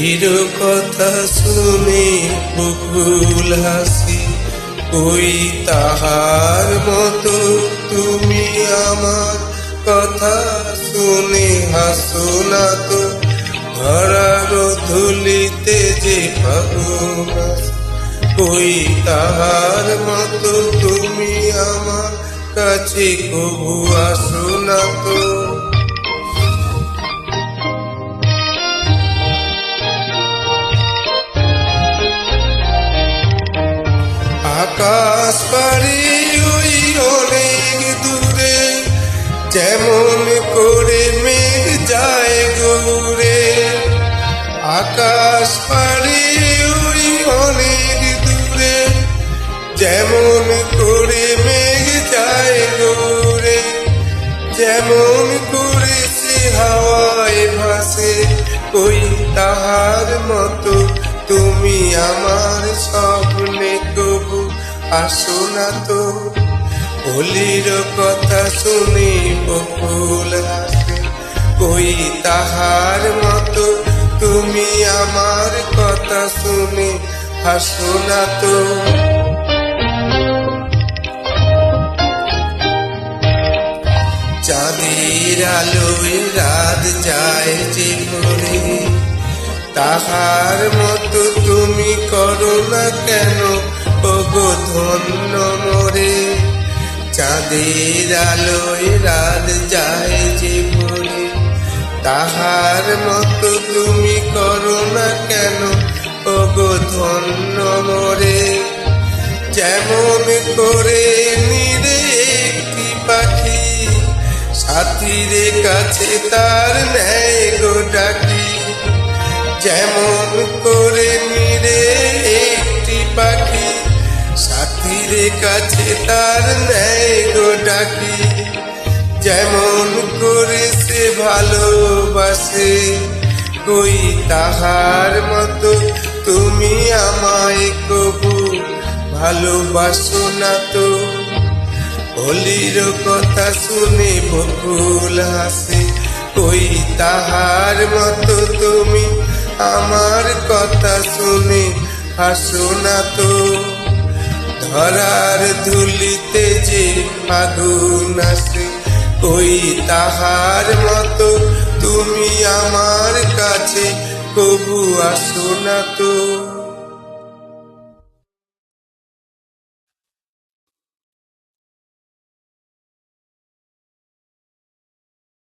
বলির কথা শুনে বকুল হাসি, ওই তাহার মতো তুমি আমার কথা শুনে হাসো না তো ধরার ধুলিতে যে আসে। ওই তাহার মতো তুমি আমার কাছে কবু আসো না তো আকাশ পারি ওই অনেক দূরে, যেমন করে মেঘ যায় গৌরে। আকাশ পারি ওই অনেক দূরে, যেমন করে মেঘ যায় গৌরে। যেমন করে সে হাওয়ায় ভাসে, ওই তাহার মতো তুমি আমার আসো না তো বলির কথা শুনি বকুল হাসে ওই তাহার মতো তুমি আমার কথা শুনে হাসো না তো। চাঁদের আলোয় রাত যায় যে তাহার মতো তুমি করো না কেন? ধন্য মরে, চাঁদের আলোয় রাত যায় যে ভরে। তাহার মতো তুমি করো না কেন, ওগো ধন্য মরে? যেমন করে নিরে একটি পাখি সাথীরে কাছে তার নেয় গো ডাকি। যেমন করে সাথীরে কাছে তার নেয় গো ডাকি। যেমন করে সে ভালোবাসে, কই তাহার মতো তুমি আমায় কবু ভালোবাসো না তো? হোলির কথা শুনে বকুল হাসে, কই তাহার মতো তুমি আমার কথা শুনে হাসো না তো? ধরার ধুলিতে যে আগুন আসে কই তাহার মতো তুমি আমার কাছে, কবু আসো না তো।